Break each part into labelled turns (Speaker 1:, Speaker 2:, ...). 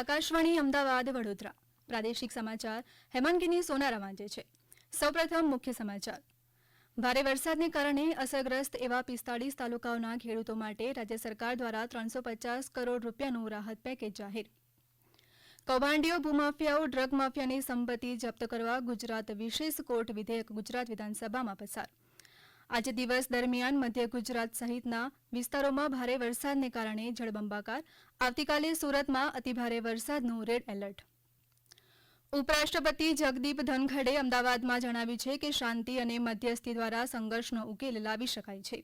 Speaker 1: આકાશવાણી, અમદાવાદ, વડોદરા. પ્રાદેશિક સમાચાર હેમાંગીની સોનારા વાંચે છે. સૌપ્રથમ મુખ્ય સમાચાર. ભારે વરસાદને કારણે અસરગ્રસ્ત એવા પિસ્તાળીસ તાલુકાઓના ખેડૂતો માટે રાજ્ય સરકાર દ્વારા ત્રણસો પચાસ કરોડ રૂપિયાનું રાહત પેકેજ જાહેર. કૌભાંડીઓ, ભૂમાફિયાઓ, ડ્રગ માફિયાની સંપત્તિ જપ્ત કરવા ગુજરાત વિશેષ કોર્ટ વિધેયક ગુજરાત વિધાનસભામાં પસાર. આજે દિવસ દરમિયાન મધ્ય ગુજરાત સહિતના વિસ્તારોમાં ભારે વરસાદને કારણે જળબંબાકાર. આવતીકાલે સુરતમાં અતિભારે વરસાદનું રેડ એલર્ટ. ઉપરાષ્ટ્રપતિ જગદીપ ધનખડે અમદાવાદમાં જણાવ્યું છે કે શાંતિ અને મધ્યસ્થી દ્વારા સંઘર્ષનો ઉકેલ લાવી શકાય છે.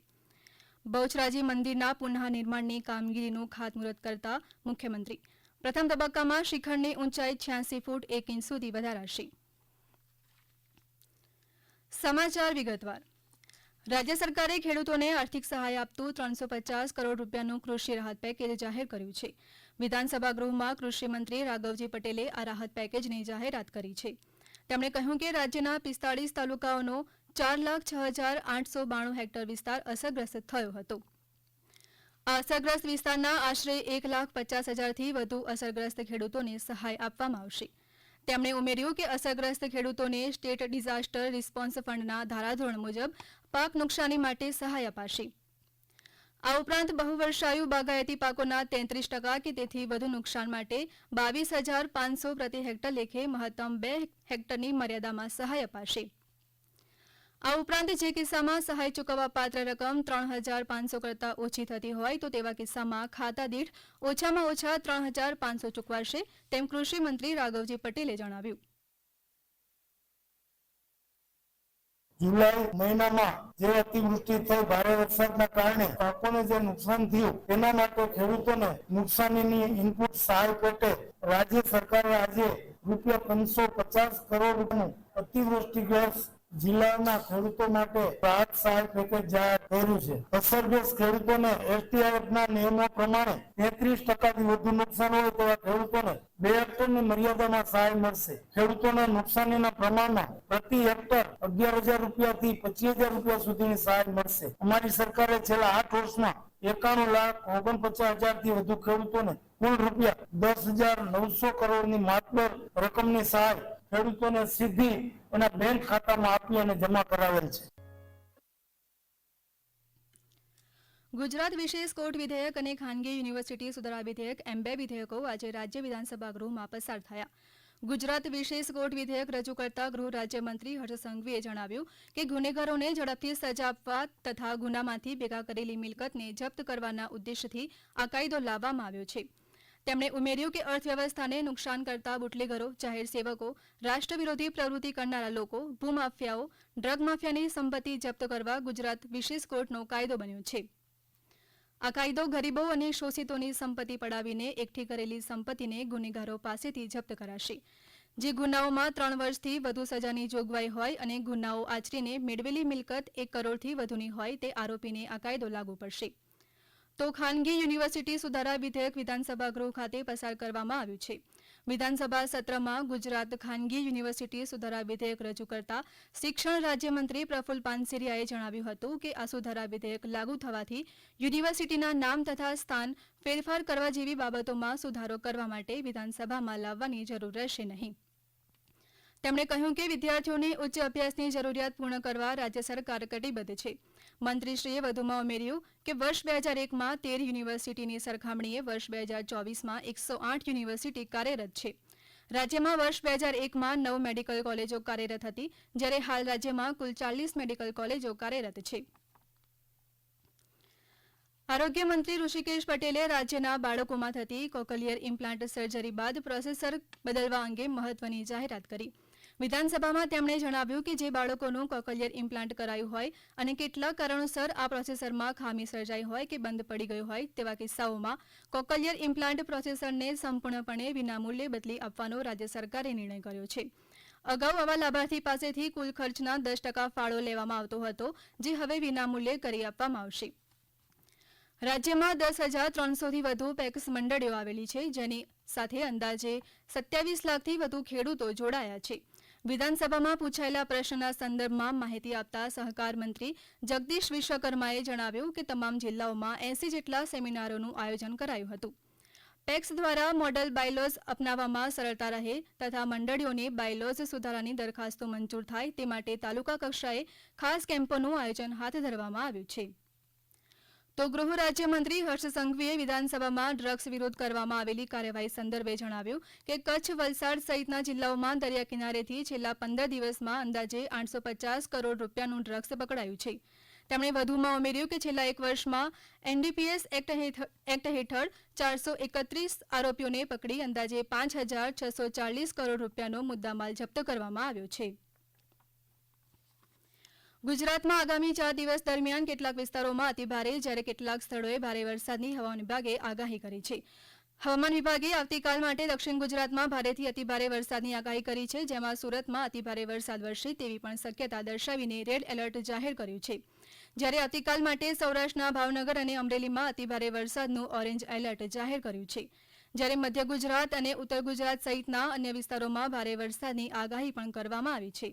Speaker 1: બહુચરાજી મંદિરના પુનઃનિર્માણની કામગીરીનું ખાતમુહૂર્ત કરતા મુખ્યમંત્રી. પ્રથમ તબક્કામાં શિખરની ઊંચાઈ છ્યાસી ફૂટ એક ઇંચ સુધી વધારાશે. સમાચાર વિગતવાર. રાજ્ય સરકારે ખેડૂતોને આર્થિક સહાય આપતું ત્રણસો પચાસ કરોડ રૂપિયાનું કૃષિ રાહત પેકેજ જાહેર કર્યું છે. વિધાનસભા ગૃહમાં કૃષિ રાઘવજી પટેલે આ રાહત પેકેજની જાહેરાત કરી છે. તેમણે કહ્યું કે રાજ્યના પિસ્તાળીસ તાલુકાઓનો ચાર લાખ છ હજાર આઠસો બાણું હેક્ટર વિસ્તાર અસરગ્રસ્ત થયો હતો. આ અસરગ્રસ્ત વિસ્તારના આશરે એક લાખ પચાસ હજારથી વધુ અસરગ્રસ્ત ખેડૂતોને સહાય આપવામાં આવશે. તેમણે ઉમેર્યું કે અસરગ્રસ્ત ખેડૂતોને સ્ટેટ ડિઝાસ્ટર રિસ્પોન્સ ફંડના ધારાધોરણ મુજબ પાક નુકસાની માટે સહાય અપાશે. આ ઉપરાંત બહુવર્ષાયુ બાગાયતી પાકોના તેત્રીસ ટકા કે તેથી વધુ નુકસાન માટે બાવીસ હજાર પાંચસો પ્રતિ હેક્ટર લેખે મહત્તમ બે હેક્ટરની મર્યાદામાં સહાય અપાશે. આ ઉપરાંત જે કિસ્સામાં સહાય ચૂકવવા પાત્ર રકમ ત્રણ હજાર પાંચસો કરતાં ઓછી થતી હોય તો તેવા કિસ્સામાં ખાતા દીઠ ઓછામાં ઓછા ત્રણ હજાર પાંચસો ચૂકવાશે, તેમ કૃષિ મંત્રી રાઘવજી પટેલે જણાવ્યું.
Speaker 2: જુલાઈ મહિનામાં જે અતિવૃષ્ટિ થઈ ભારે વરસાદના કારણે પાકોને જે નુકસાન થયું તેના માટે ખેડૂતોને નુકસાનીની ઇનપુટ સહાય પેટે રાજ્ય સરકારે આજે રૂપિયા પંચસો પચાસ કરોડ અતિવૃષ્ટિગ્રસ્ત જિલ્લાના ખેડૂતો માટે રાહત સહાય પેકેજ જાહેર કર્યું છે. અસરગ્રસ્ત ખેડૂતોને એસટીઆઈએફના નિયમો પ્રમાણે તેત્રીસ ટકાથી વધુ નુકસાન હોય તેવા ખેડૂતોને બે હેક્ટરની મર્યાદામાં સહાય મળશે. ખેડૂતોને નુકસાનીના પ્રમાણમાં પ્રતિ હેક્ટર અગિયાર હજાર રૂપિયાથી પચીસ હજાર રૂપિયા સુધીની સહાય મળશે. અમારી સરકારે છેલ્લા આઠ વર્ષમાં એકાણું લાખ ઓગણપચાસ હજારથી વધુ ખેડૂતોને કુલ રૂપિયા દસ હજાર નવસો કરોડની માતબર રકમની સહાય ખેડૂતોને સીધી એના બેંક ખાતામાં આપી અને જમા કરાવેલ છે.
Speaker 1: ગુજરાત વિશેષ કોર્ટ વિધેયક અને ખાનગી યુનિવર્સિટી સુધારા વિધેયક એમ બે વિધેયકો આજે રાજ્ય વિધાનસભા ગૃહમાં પસાર થયા. ગુજરાત વિશેષ કોર્ટ વિધેયક રજૂ કરતા ગૃહ રાજ્યમંત્રી હર્ષ સંઘવીએ જણાવ્યું કે ગુનેગારોને ઝડપથી સજા આપવા તથા ગુનામાંથી ભેગા કરેલી મિલકતને જપ્ત કરવાના ઉદ્દેશથી આ કાયદો લાવવામાં આવ્યો છે. તેમણે ઉમેર્યું કે અર્થવ્યવસ્થાને નુકસાન કરતા બુટલેગરો, જાહેર સેવકો રાષ્ટ્ર વિરોધી પ્રવૃત્તિ કરનારા લોકો, ભૂમાફિયાઓ, ડ્રગ માફિયાની સંપત્તિ જપ્ત કરવા ગુજરાત વિશેષ કોર્ટનો કાયદો બન્યો છે. આ કાયદો ગરીબો અને શોષિતોની સંપત્તિ પડાવીને એકઠી કરેલી સંપત્તિને ગુનેગારો પાસેથી જપ્ત કરાશે. જે ગુનાઓમાં ત્રણ વર્ષથી વધુ સજાની જોગવાઈ હોય અને ગુનાઓ આચરીને મેળવેલી મિલકત એક કરોડથી વધુની હોય તે આરોપીને આ કાયદો લાગુ પડશે. તો ખાનગી યુનિવર્સિટી સુધારા વિધેયક વિધાનસભા ગૃહ ખાતે પસાર કરવામાં આવ્યું છે. વિધાનસભા સત્રમાં ગુજરાત ખાનગી યુનિવર્સિટી સુધારા વિધેયક રજૂ કરતા શિક્ષણ રાજ્યમંત્રી પ્રફુલ પાનસેરિયાએ જણાવ્યું હતું કે આ સુધારા વિધેયક લાગુ થવાથી યુનિવર્સિટીના નામ તથા સ્થાન ફેરફાર કરવા જેવી બાબતોમાં સુધારો કરવા માટે વિધાનસભામાં લાવવાની જરૂર રહેશે નહીં. તેમણે કહ્યું કે વિદ્યાર્થીઓને ઉચ્ચ અભ્યાસની જરૂરિયાત પૂર્ણ કરવા રાજ્ય સરકાર કટિબદ્ધ છે. મંત્રીશ્રીએ વધુમાં ઉમેર્યું કે વર્ષ બે હજાર એકમાં તેર યુનિવર્સિટીની સરખામણીએ વર્ષ બે હજાર ચોવીસમાં એકસો આઠ યુનિવર્સિટી કાર્યરત છે. રાજ્યમાં વર્ષ બે હજાર એકમાં નવ મેડિકલ કોલેજો કાર્યરત હતી, જ્યારે હાલ રાજ્યમાં કુલ ચાલીસ મેડિકલ કોલેજો કાર્યરત છે. આરોગ્ય મંત્રી ઋષિકેશ પટેલે રાજ્યના બાળકોમાં થતી કોકલિયર ઇમ્પ્લાન્ટ સર્જરી બાદ પ્રોસેસર બદલવા અંગે મહત્વની જાહેરાત કરી. વિધાનસભામાં તેમણે જણાવ્યું કે જે બાળકોનું કોકલિયર ઇમ્પ્લાન્ટ કરાયું હોય અને કેટલાક કારણોસર આ પ્રોસેસરમાં ખામી સર્જાઈ હોય કે બંધ પડી ગયું હોય તેવા કિસ્સાઓમાં કોકલિયર ઇમ્પ્લાન્ટ પ્રોસેસરને સંપૂર્ણપણે વિનામૂલ્યે બદલી આપવાનો રાજ્ય સરકારે નિર્ણય કર્યો છે. અગાઉ આવા લાભાર્થી પાસેથી કુલ ખર્ચના દસ ટકા ફાળો લેવામાં આવતો હતો, જે હવે વિનામૂલ્યે કરી આપવામાં આવશે. રાજ્યમાં દસ હજાર ત્રણસોથી વધુ પેક્સ મંડળીઓ આવેલી છે, જેની સાથે અંદાજે સત્યાવીસ લાખથી વધુ ખેડૂતો જોડાયા છે. વિધાનસભામાં પૂછાયેલા પ્રશ્નના સંદર્ભમાં માહિતી આપતા સહકાર મંત્રી જગદીશ વિશ્વકર્માએ જણાવ્યું કે તમામ જિલ્લાઓમાં એસી જેટલા સેમિનારોનું આયોજન કરાયું હતું. પેક્સ દ્વારા મોડલ બાયલોઝ અપનાવવામાં સરળતા રહે તથા મંડળીઓને બાયલોઝ સુધારાની દરખાસ્તો મંજૂર થાય તે માટે તાલુકા કક્ષાએ ખાસ કેમ્પોનું આયોજન હાથ ધરવામાં આવ્યું છે. તો ગૃહ રાજ્યમંત્રી હર્ષ સંઘવીએ વિધાનસભામાં ડ્રગ્સ વિરોધ કરવામાં આવેલી કાર્યવાહી સંદર્ભે જણાવ્યું કે કચ્છ વલસાડ સહિતના જિલ્લાઓમાં દરિયા કિનારેથી છેલ્લા પંદર દિવસમાં અંદાજે આઠસો પચાસ કરોડ રૂપિયાનું ડ્રગ્સ પકડાયું છે. તેમણે વધુમાં ઉમેર્યું કે છેલ્લા એક વર્ષમાં એનડીપીએસ એક્ટ હેઠળ ચારસો એકત્રીસ આરોપીઓને પકડી અંદાજે પાંચ હજાર છસો ચાલીસ કરોડ રૂપિયાનો મુદ્દામાલ જપ્ત કરવામાં આવ્યો છે. ગુજરાતમાં આગામી ચાર દિવસ દરમિયાન કેટલાક વિસ્તારોમાં અતિભારે જ્યારે કેટલાક સ્થળોએ ભારે વરસાદની હવામાન વિભાગે આગાહી કરી છે. હવામાન વિભાગે આવતીકાલ માટે દક્ષિણ ગુજરાતમાં ભારેથી અતિભારે વરસાદની આગાહી કરી છે, જેમાં સુરતમાં અતિભારે વરસાદ વરસે તેવી પણ શક્યતા દર્શાવીને રેડ એલર્ટ જાહેર કર્યું છે. જ્યારે આવતીકાલ માટે સૌરાષ્ટ્રના ભાવનગર અને અમરેલીમાં અતિભારે વરસાદનું ઓરેન્જ એલર્ટ જાહેર કર્યું છે. જ્યારે મધ્ય ગુજરાત અને ઉત્તર ગુજરાત સહિતના અન્ય વિસ્તારોમાં ભારે વરસાદની આગાહી પણ કરવામાં આવી છે.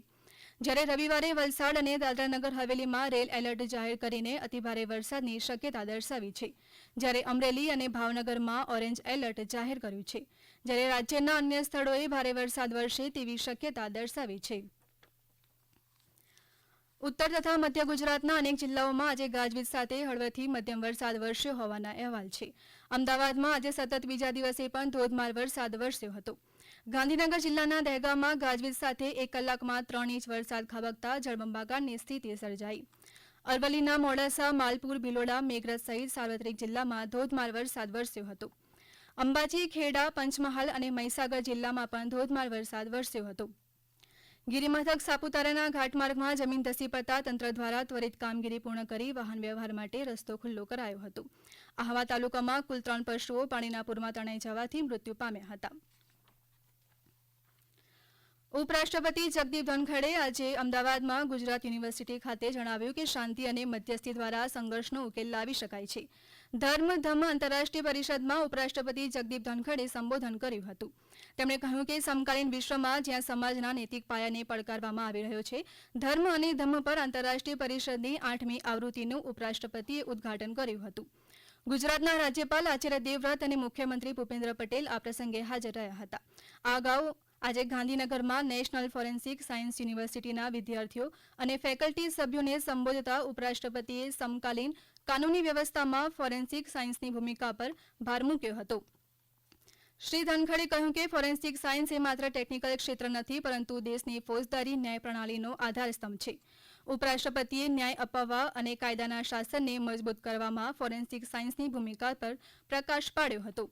Speaker 1: જ્યારે રવિવારે વલસાડ અને દાદરાનગર હવેલીમાં રેલ એલર્ટ જાહેર કરીને અતિભારે વરસાદની શક્યતા દર્શાવી છે. જ્યારે અમરેલી અને ભાવનગરમાં ઓરેન્જ એલર્ટ જાહેર કર્યું છે. જ્યારે રાજ્યના અન્ય સ્થળોએ ભારે વરસાદ વરસે તેવી શક્યતા દર્શાવી છે. ઉત્તર તથા મધ્ય ગુજરાતના અનેક જિલ્લાઓમાં આજે ગાજવીજ સાથે હળવદથી મધ્યમ વરસાદ વરસ્યો હોવાના અહેવાલ છે. અમદાવાદમાં આજે સતત બીજા દિવસે પણ ધોધમાર વરસાદ વરસ્યો હતો. ગાંધીનગર જિલ્લાના દહેગામમાં ગાજવીજ સાથે એક કલાકમાં ત્રણ ઇંચ વરસાદ ખાબકતા જળબંબાકારની સ્થિતિ સર્જાઈ. અરવલ્લીના મોડાસા, માલપુર, ભિલોડા, મેઘરજ સહિત સાર્વત્રિક જિલ્લામાં ધોધમાર વરસાદ વરસ્યો હતો. અંબાજી, ખેડા, પંચમહાલ અને મહીસાગર જિલ્લામાં પણ ધોધમાર વરસાદ વરસ્યો હતો. ગિરિમથક સાપુતારાના ઘાટમાર્ગમાં જમીન ધસી પડતા તંત્ર દ્વારા ત્વરિત કામગીરી પૂર્ણ કરી વાહન વ્યવહાર માટે રસ્તો ખુલ્લો કરાયો હતો. આહવા તાલુકામાં કુલ ત્રણ પશુઓ પાણીના પૂરમાં તણાઈ જવાથી મૃત્યુ પામ્યા હતા. ઉપરાષ્ટ્રપતિ જગદીપ ધનખડે આજે અમદાવાદમાં ગુજરાત યુનિવર્સિટી ખાતે જણાવ્યું કે શાંતિ અને મધ્યસ્થી દ્વારા સંઘર્ષનો ઉકેલ લાવી શકાય છે. ધર્મ ધમ આંતરરાષ્ટ્રીય પરિષદમાં ઉપરાષ્ટ્રપતિ જગદીપ ધનખડે સંબોધન કર્યું હતું. તેમણે કહ્યું કે સમકાલીન વિશ્વમાં જ્યાં સમાજના નૈતિક પાયાને પડકારવામાં આવી રહ્યો છે, ધર્મ અને ધમ્મ પર આંતરરાષ્ટ્રીય પરિષદની આઠમી આવૃત્તિનું ઉપરાષ્ટ્રપતિએ ઉદ્ઘાટન કર્યું હતું. ગુજરાતના રાજ્યપાલ આચાર્ય દેવવ્રત અને મુખ્યમંત્રી ભૂપેન્દ્ર પટેલ આ પ્રસંગે હાજર રહ્યા હતા. આ અગાઉ આજે ગાંધીનગરમાં નેશનલ ફોરેન્સિક સાયન્સ યુનિવર્સિટીના વિદ્યાર્થીઓ અને ફેકલ્ટી સભ્યોને સંબોધતા ઉપરાષ્ટ્રપતિએ સમકાલીન કાનૂની વ્યવસ્થામાં ફોરેન્સિક સાયન્સની ભૂમિકા પર ભાર મૂક્યો હતો. શ્રી ધનખડે કહ્યું કે ફોરેન્સિક સાયન્સ એ માત્ર ટેકનિકલ ક્ષેત્ર નથી, પરંતુ દેશની ફોજદારી ન્યાય પ્રણાલીનો આધારસ્તંભ છે. ઉપરાષ્ટ્રપતિએ ન્યાય અપાવવા અને કાયદાના શાસનને મજબૂત કરવામાં ફોરેન્સિક સાયન્સની ભૂમિકા પર પ્રકાશ પાડ્યો હતો.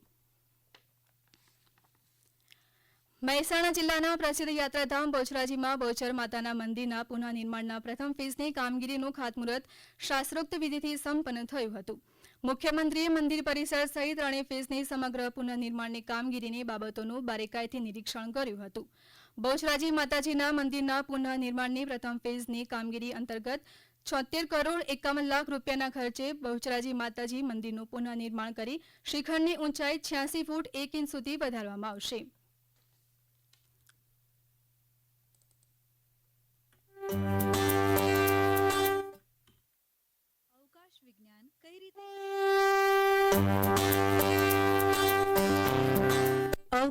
Speaker 1: મહેસાણા જિલ્લાના પ્રસિદ્ધ યાત્રાધામ બોચરાજીમાં બોચર માતાના મંદિરના પુનઃનિર્માણના પ્રથમ ફેઝની કામગીરીનું ખાતમુહૂર્ત શાસ્ત્રોક્ત વિધિથી સંપન્ન થયું હતું. મુખ્યમંત્રીએ મંદિર પરિસર સહિત ત્રણેય ફેઝની સમગ્ર પુનઃનિર્માણની કામગીરીની બાબતોનું બારીકાઈથી નિરીક્ષણ કર્યું હતું. બહુચરાજી માતાજીના મંદિરના પુનઃનિર્માણની પ્રથમ ફેઝની કામગીરી અંતર્ગત છોતેર કરોડ એકાવન લાખ રૂપિયાના ખર્ચે બહુચરાજી માતાજી મંદિરનું પુનઃનિર્માણ કરી શિખરની ઊંચાઈ છ્યાસી ફૂટ એક ઇંચ સુધી વધારવામાં આવશે.
Speaker 3: અવકાશ વિજ્ઞાન કઈ રીતે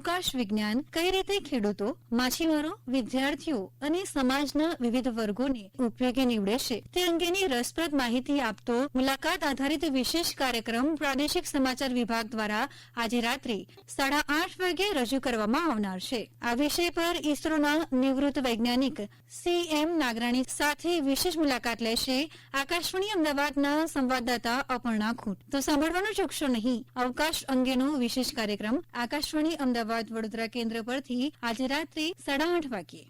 Speaker 3: અવકાશ વિજ્ઞાન કઈ રીતે ખેડૂતો, માછીમારો, વિદ્યાર્થીઓ અને સમાજના વિવિધ વર્ગોને ઉપયોગી નીવડે છે તે અંગેની રસપ્રદ માહિતી આપતો મુલાકાત આધારિત વિશેષ કાર્યક્રમ પ્રાદેશિક સમાચાર વિભાગ દ્વારા આજે રાત્રે સાડા આઠ વાગે રજૂ કરવામાં આવનાર છે. આ વિષય પર ઇસરોના નિવૃત્ત વૈજ્ઞાનિક સી એમ નાગરાણી સાથે વિશેષ મુલાકાત લેશે આકાશવાણી અમદાવાદના સંવાદદાતા અપર્ણા ખૂટ. તો સાંભળવાનું ચૂકશો નહીં. અવકાશ અંગેનો વિશેષ કાર્યક્રમ આકાશવાણી અમદાવાદ વડોદરા કેન્દ્ર પરથી આજે રાત્રે સાડા આઠ વાગ્યે.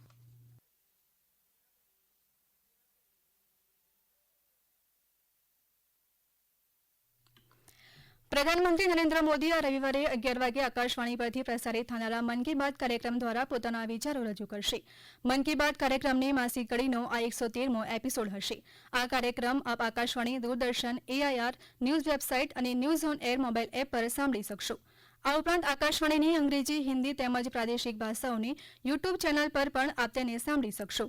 Speaker 1: પ્રધાનમંત્રી નરેન્દ્ર મોદી આ રવિવારે અગિયાર વાગે આકાશવાણી પરથી પ્રસારિત થનારા મન કી બાત કાર્યક્રમ દ્વારા પોતાના વિચારો રજૂ કરશે. મન કી બાત કાર્યક્રમની માસિક કડીનો આ એકસો તેરમો એપિસોડ હશે. આ કાર્યક્રમ આપ Akashvani, Doordarshan AIR news website અને news on air mobile app પર સાંભળી શકશો. આ ઉપરાંત આકાશવાણીની, અંગ્રેજી, હિન્દી તેમજ પ્રાદેશિક ભાષાઓની યુટ્યુબ ચેનલ પર પણ આપ તેને સાંભળી શકશો.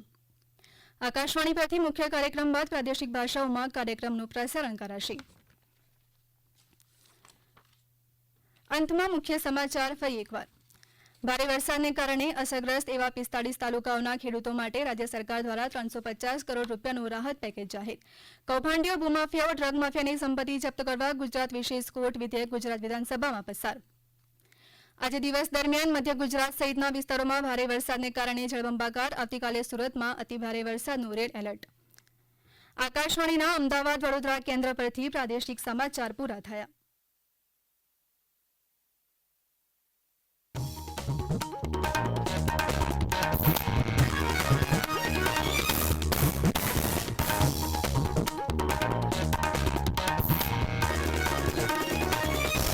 Speaker 1: આકાશવાણી પરથી મુખ્ય કાર્યક્રમ બાદ પ્રાદેશિક ભાષાઓમાં કાર્યક્રમનું પ્રસારણ કરાશે. અંતમાં મુખ્ય સમાચાર ફરી એકવાર. ભારે વરસાદને કારણે અસરગ્રસ્ત એવા પિસ્તાળીસ તાલુકાઓના ખેડૂતો માટે રાજ્ય સરકાર દ્વારા ત્રણસો પચાસ કરોડ રૂપિયાનું રાહત પેકેજ જાહેર. કૌભાંડીઓ, ભૂમાફિયાઓ, ડ્રગ માફિયાની સંપત્તિ જપ્ત કરવા ગુજરાત વિશેષ કોર્ટ વિધેયક ગુજરાત વિધાનસભામાં પસાર. આજે દિવસ દરમિયાન મધ્ય ગુજરાત સહિતના વિસ્તારોમાં ભારે વરસાદને કારણે જળબંબાકાર આવતીકાલે સુરતમાં અતિભારે વરસાદનું રેડ એલર્ટ. આકાશવાણીના અમદાવાદ વડોદરા કેન્દ્ર પરથી પ્રાદેશિક સમાચાર પૂરા થયા.